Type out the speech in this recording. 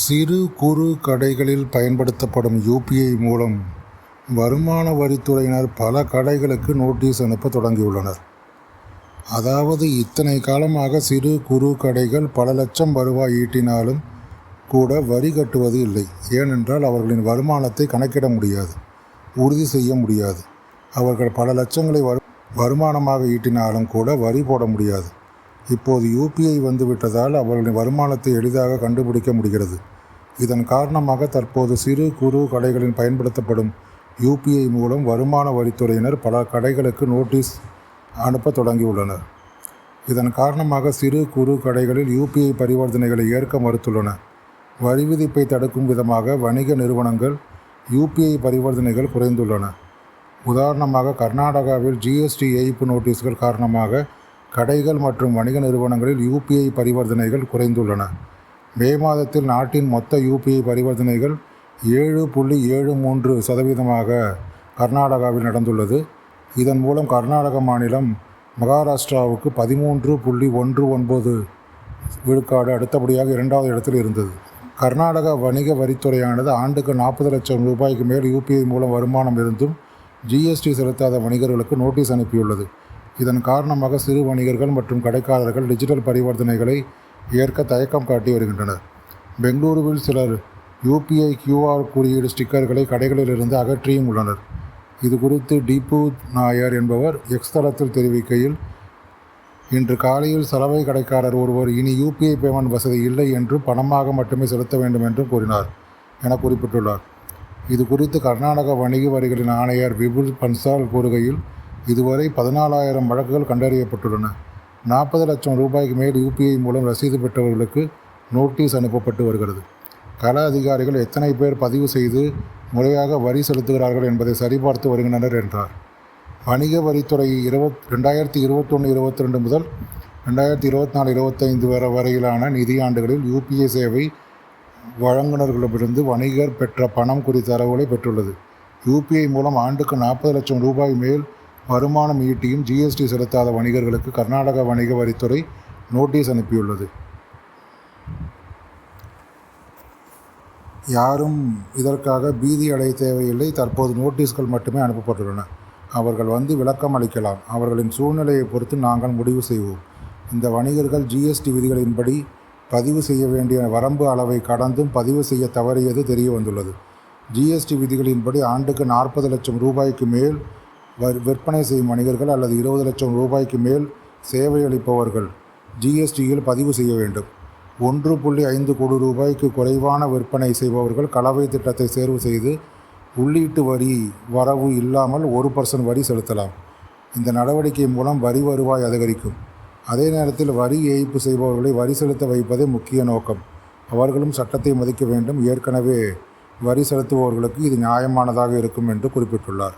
சிறு குறு கடைகளில் பயன்படுத்தப்படும் யூபிஐ மூலம் வருமான வரித்துறையினர் பல கடைகளுக்கு நோட்டீஸ் அனுப்ப தொடங்கியுள்ளனர். அதாவது இத்தனை காலமாக சிறு குறு கடைகள் பல லட்சம் வருவாய் ஈட்டினாலும் கூட வரி கட்டுவது இல்லை. ஏனென்றால் அவர்களின் வருமானத்தை கணக்கிட முடியாது உறுதி செய்ய முடியாது. அவர்கள் பல லட்சங்களை வரு வருமானமாக ஈட்டினாலும் கூட வரி போட முடியாது. இப்போது யூபிஐ வந்துவிட்டதால் அவர்களின் வருமானத்தை எளிதாக கண்டுபிடிக்க முடிகிறது. இதன் காரணமாக தற்போது சிறு குறு கடைகளில் பயன்படுத்தப்படும் யூபிஐ மூலம் வருமான வரித்துறையினர் பல கடைகளுக்கு நோட்டீஸ் அனுப்ப தொடங்கியுள்ளனர். இதன் காரணமாக சிறு குறு கடைகளில் யூபிஐ பரிவர்த்தனைகளை ஏற்க மறுத்துள்ளன. வரி விதிப்பை தடுக்கும் விதமாக வணிக நிறுவனங்கள் யூபிஐ பரிவர்த்தனைகள் குறைந்துள்ளன. உதாரணமாக கர்நாடகாவில் ஜிஎஸ்டி ஏய்ப்பு நோட்டீஸ்கள் காரணமாக கடைகள் மற்றும் வணிக நிறுவனங்களில் யூபிஐ பரிவர்த்தனைகள் குறைந்துள்ளன. மே மாதத்தில் நாட்டின் மொத்த யூபிஐ பரிவர்த்தனைகள் ஏழு புள்ளி ஏழு மூன்று சதவீதமாக கர்நாடகாவில் நடந்துள்ளது. இதன் மூலம் கர்நாடக மாநிலம் மகாராஷ்டிராவுக்கு பதிமூன்று புள்ளி ஒன்று ஒன்பது விழுக்காடு அடுத்தபடியாக இரண்டாவது இடத்தில் இருந்தது. கர்நாடக வணிக வரித்துறையானது ஆண்டுக்கு நாற்பது லட்சம் ரூபாய்க்கு மேல் யூபிஐ மூலம் வருமானம் இருந்தும் ஜிஎஸ்டி செலுத்தாத வணிகர்களுக்கு நோட்டீஸ் அனுப்பியுள்ளது. இதன் காரணமாக சிறு வணிகர்கள் மற்றும் கடைக்காரர்கள் டிஜிட்டல் பரிவர்த்தனைகளை ஏற்க தயக்கம் காட்டி வருகின்றனர். பெங்களூருவில் சிலர் யூபிஐ கியூஆர் குறியீடு ஸ்டிக்கர்களை கடைகளிலிருந்து அகற்றியும் உள்ளனர். இது குறித்து டிபு நாயர் என்பவர் எக்ஸ் தளத்தில் தெரிவிக்கையில் இன்று காலையில் சலவை கடைக்காரர் ஒருவர் இனி யூபிஐ பேமெண்ட் வசதி இல்லை என்று பணமாக மட்டுமே செலுத்த வேண்டும் என்றும் கூறினார் என குறிப்பிட்டுள்ளார். இது குறித்து கர்நாடக வணிக வரிகளின் ஆணையர் விபுல் பன்சால் கூறுகையில் இதுவரை பதினாலாயிரம் வழக்குகள் கண்டறியப்பட்டுள்ளன. நாற்பது லட்சம் ரூபாய்க்கு மேல் யூபிஐ மூலம் ரசீது பெற்றவர்களுக்கு நோட்டீஸ் அனுப்பப்பட்டு வருகிறது. கள அதிகாரிகள் எத்தனை பேர் பதிவு செய்து முறையாக வரி செலுத்துகிறார்கள் என்பதை சரிபார்த்து வருகின்றனர் என்றார். வணிக வரித்துறை இருபத் ரெண்டாயிரத்தி இருபத்தொன்று இருபத்தி ரெண்டு முதல் ரெண்டாயிரத்தி இருபத்தி நாலு இருபத்தைந்து வரை வரையிலான நிதியாண்டுகளில் யூபிஐ சேவை வழங்குநர்களிடமிருந்து வணிகர் பெற்ற பணம் குறித்த தரவுகளை பெற்றுள்ளது. யூபிஐ மூலம் ஆண்டுக்கு நாற்பது லட்சம் ரூபாய் மேல் வருமானம் ஈட்டியும் ஜிஎஸ்டி செலுத்தாத வணிகர்களுக்கு கர்நாடக வணிக வரித்துறை நோட்டீஸ் அனுப்பியுள்ளது. யாரும் இதற்காக பீதி அடைய தேவையில்லை. தற்போது நோட்டீஸ்கள் மட்டுமே அனுப்பப்பட்டுள்ளன. அவர்கள் வந்து விளக்கம் அளிக்கலாம். அவர்களின் சூழ்நிலையை பொறுத்து நாங்கள் முடிவு செய்வோம். இந்த வணிகர்கள் ஜிஎஸ்டி விதிகளின்படி பதிவு செய்ய வேண்டிய வரம்பு அளவை கடந்தும் பதிவு செய்ய தவறியது தெரிய வந்துள்ளது ஜிஎஸ்டி விதிகளின்படி ஆண்டுக்கு நாற்பது லட்சம் ரூபாய்க்கு மேல் விற்பனை செய்யும் வணிகர்கள் அல்லது இருபது லட்சம் ரூபாய்க்கு மேல் சேவை அளிப்பவர்கள் ஜிஎஸ்டியில் பதிவு செய்ய வேண்டும். ஒன்று புள்ளி ஐந்து கோடி ரூபாய்க்கு குறைவான விற்பனை செய்பவர்கள் கலவை திட்டத்தை தேர்வு செய்து உள்ளீட்டு வரி வரவு இல்லாமல் ஒரு பர்சன்ட் வரி செலுத்தலாம். இந்த நடவடிக்கை மூலம் வரி வருவாய் அதிகரிக்கும். அதே நேரத்தில் வரி ஏய்ப்பு செய்பவர்களை வரி செலுத்த வைப்பதே முக்கிய நோக்கம். அவர்களும் சட்டத்தை மதிக்க வேண்டும். ஏற்கனவே வரி செலுத்துபவர்களுக்கு இது நியாயமானதாக இருக்கும் என்று குறிப்பிட்டுள்ளார்.